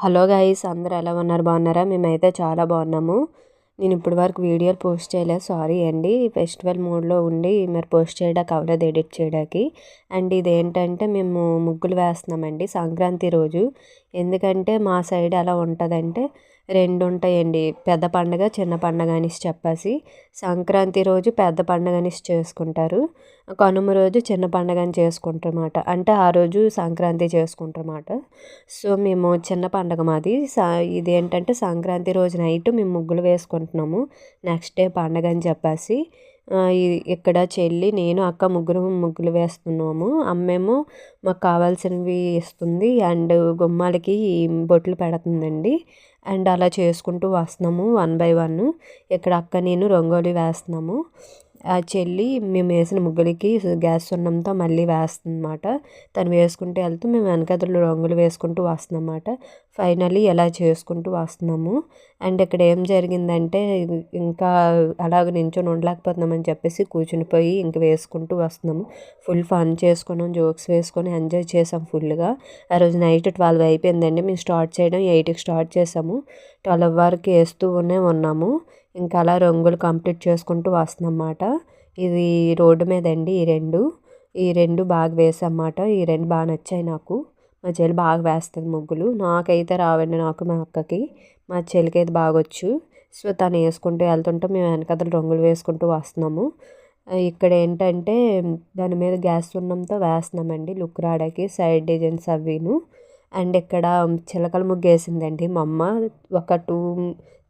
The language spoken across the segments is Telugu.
హలో గాయస్ అందరు ఎలా ఉన్నారు? బాగున్నారా? మేమైతే చాలా బాగున్నాము. నేను ఇప్పటి వరకు వీడియోలు పోస్ట్ చేయలేదు. సారీ అండి. ఫెస్టివల్ మూడ్లో ఉండి మరి పోస్ట్ చేయడానికి అవ్వలేదు ఎడిట్ చేయడానికి. అండ్ ఇది ఏంటంటే మేము ముగ్గులు వేస్తున్నామండి సంక్రాంతి రోజు. ఎందుకంటే మా సైడ్ ఎలా ఉంటుందంటే రెండు ఉంటాయండి పెద్ద పండుగ చిన్న పండగ అనేసి చెప్పేసి సంక్రాంతి రోజు పెద్ద పండుగ అనేసి చేసుకుంటారు. కనుమ రోజు చిన్న పండగ అని చేసుకుంటారన్నమాట. అంటే ఆ రోజు సంక్రాంతి చేసుకుంటారన్నమాట. సో మేము చిన్న పండగ మాది. ఇది ఏంటంటే సంక్రాంతి రోజు నైట్ మేము ముగ్గులు వేసుకుంటున్నాము. నెక్స్ట్ డే పండగ అని చెప్పేసి ఇక్కడ చెల్లి నేను అక్క ముగ్గురు ముగ్గులు వేస్తున్నాము. అమ్మేమో మాకు కావాల్సినవి ఇస్తుంది. అండ్ గుమ్మాలకి బొట్లు పెడుతుందండి. అండ్ అలా చేసుకుంటూ వస్తున్నాము వన్ బై వన్. ఇక్కడ అక్క నేను రంగోలీ వేస్తున్నాము. ఆ చెల్లి మేము వేసిన ముగ్గులకి గ్యాస్ సున్నంతో మళ్ళీ వేస్తుందన్నమాట. తను వేసుకుంటూ వెళ్తూ మేము వెనకదలు రంగులు వేసుకుంటూ వస్తున్నామన్నమాట. ఫైనలీ ఎలా చేసుకుంటూ వస్తున్నాము. అండ్ ఇక్కడ ఏం జరిగిందంటే ఇంకా అలాగ నించొని ఉండలేకపోతున్నామని చెప్పేసి కూర్చునిపోయి ఇంక వేసుకుంటూ వస్తున్నాము. ఫుల్ ఫన్ చేసుకున్నాం జోక్స్ వేసుకొని ఎంజాయ్ చేసాం ఫుల్గా. ఆ రోజు నైట్ ట్వెల్వ్ అయిపోయిందండి మేము స్టార్ట్ చేయడం ఎయిట్కి స్టార్ట్ చేసాము. ట్వెల్వ్ వరకు వేస్తూనే ఉన్నాము. ఇంకా అలా రంగులు కంప్లీట్ చేసుకుంటూ వస్తుందన్నమాట ఇది రోడ్డు మీద అండి ఈ రెండు. ఈ రెండు బాగా వేసామాట ఈ రెండు బాగా నచ్చాయి నాకు. మా చెల్లి బాగా వేస్తుంది ముగ్గులు. నాకైతే రావండి నాకు మా అక్కకి. మా చెల్లికి అయితే బాగొచ్చు. సో తను వేసుకుంటూ వెళ్తుంటే మేము వెనకదలు రంగులు వేసుకుంటూ వస్తున్నాము. ఇక్కడ ఏంటంటే దాని మీద గ్యాస్ సున్నంతో వేస్తున్నామండి లుక్ రావడానికి సైడ్ డిజైన్స్ అవిను అండ్ ఇక్కడ చిలకల ముగ్గు వేసిందండి మా అమ్మ. ఒక టూ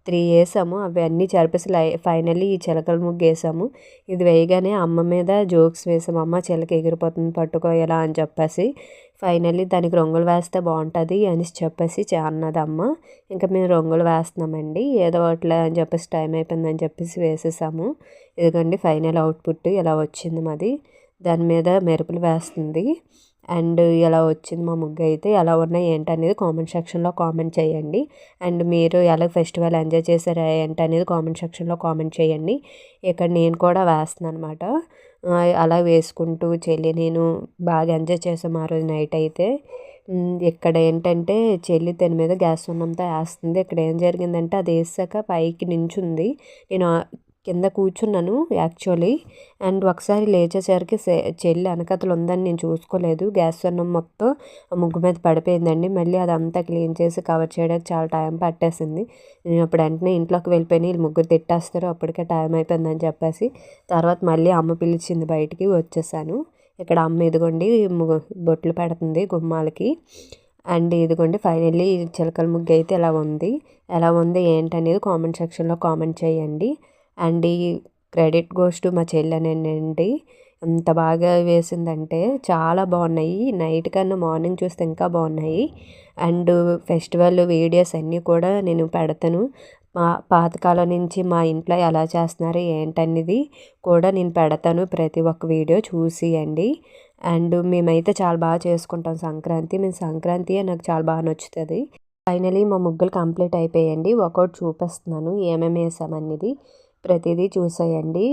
త్రీ వేసాము. అవన్నీ లై ఫైనల్లీ ఈ చిలకల ముగ్గు వేసాము. ఇది వేయగానే అమ్మ మీద జోక్స్ వేసాము. అమ్మ చిలక ఎగిరిపోతుంది పట్టుకో ఎలా అని చెప్పేసి. ఫైనల్లీ దానికి రంగులు వేస్తే బాగుంటుంది అని చెప్పేసి అన్నది అమ్మ. ఇంకా మేము రంగులు వేస్తున్నామండి. ఏదో ఒకటి అని చెప్పేసి టైం అయిపోయిందని చెప్పేసి వేసేసాము. ఇదిగోండి ఫైనల్ అవుట్పుట్. ఇలా వచ్చింది మాది. దాని మీద మెరుపులు వేస్తుంది. అండ్ ఎలా వచ్చింది మా ముగ్గు అయితే ఎలా ఉన్నాయి ఏంటి అనేది కామెంట్ సెక్షన్లో కామెంట్ చేయండి. అండ్ మీరు ఎలా ఫెస్టివల్ ఎంజాయ్ చేశారా ఏంటి అనేది కామెంట్ సెక్షన్లో కామెంట్ చేయండి. ఇక్కడ నేను కూడా వేస్తున్నాను అనమాట అలా వేసుకుంటూ చెల్లి నేను బాగా ఎంజాయ్ చేసాము ఆ రోజు నైట్ అయితే. ఇక్కడ ఏంటంటే చెల్లి తన మీద గ్యాస్ ఉన్నంత వేస్తుంది. ఇక్కడ ఏం జరిగిందంటే అది వేసాక పైకి నించుంది. నేను కింద కూర్చున్నాను యాక్చువల్లీ. అండ్ ఒకసారి లేచేసరికి చెల్లి వెనకతలు ఉందని నేను చూసుకోలేదు. గ్యాస్ అన్నం మొత్తం ముగ్గు మీద పడిపోయిందండి. మళ్ళీ అదంతా క్లీన్ చేసి కవర్ చేయడానికి చాలా టైం పట్టేసింది. నేను అప్పుడు వెంటనే ఇంట్లోకి వెళ్ళిపోయిన వీళ్ళు ముగ్గురు తిట్టేస్తారు అప్పటికే టైం అయిపోయిందని చెప్పేసి. తర్వాత మళ్ళీ అమ్మ పిలిచింది బయటికి వచ్చేసాను. ఇక్కడ అమ్మ ఇదిగోండి బొట్లు పెడుతుంది గుమ్మాలకి. అండ్ ఇదిగోండి ఫైనల్లీ చిలకల ముగ్గు అయితే ఎలా ఉంది. ఎలా ఉంది ఏంటనేది కామెంట్ సెక్షన్లో కామెంట్ చేయండి. అండ్ ఈ క్రెడిట్ గోస్ టు మా చెల్లెనేనండి ఎంత బాగా వేసిందంటే చాలా బాగున్నాయి. నైట్ కన్నా మార్నింగ్ చూస్తే ఇంకా బాగున్నాయి. అండ్ ఫెస్టివల్ వీడియోస్ అన్నీ కూడా నేను పెడతాను. మా పాతకాలం నుంచి మా ఇంట్లో ఎలా చేస్తున్నారు ఏంటనేది కూడా నేను పెడతాను ప్రతి ఒక్క వీడియో చూసి అండి. అండ్ మేమైతే చాలా బాగా చేసుకుంటాం సంక్రాంతి. మేము సంక్రాంతి నాకు చాలా బాగా నచ్చుతుంది. ఫైనలీ మా ముగ్గులు కంప్లీట్ అయిపోయాయండి. ఒకటి చూపిస్తున్నాను ఏమేమి వేసామనేది. ప్రతిదీ చూసేయండి.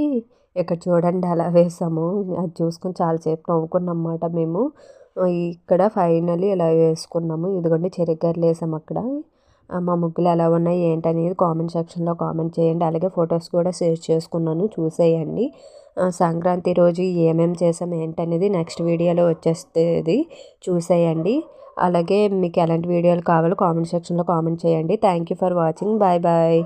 ఇక్కడ చూడండి అలా వేసాము. అది చూసుకొని చాలాసేపు నవ్వుకున్నాం అన్నమాట మేము. ఇక్కడ ఫైనల్లీ ఇలా వేసుకున్నాము. ఇదిగోండి చెరుగ్గర్లు వేసాము అక్కడ. మా ముగ్గులు ఎలా ఉన్నాయి ఏంటనేది కామెంట్ సెక్షన్లో కామెంట్ చేయండి. అలాగే ఫొటోస్ కూడా షేర్ చేసుకున్నాను. చూసేయండి. సంక్రాంతి రోజు ఏమేమి చేసాం ఏంటనేది నెక్స్ట్ వీడియోలో వచ్చేస్తుంది. చూసేయండి. అలాగే మీకు ఎలాంటి వీడియోలు కావాలో కామెంట్ సెక్షన్లో కామెంట్ చేయండి. Thank you for watching. Bye bye.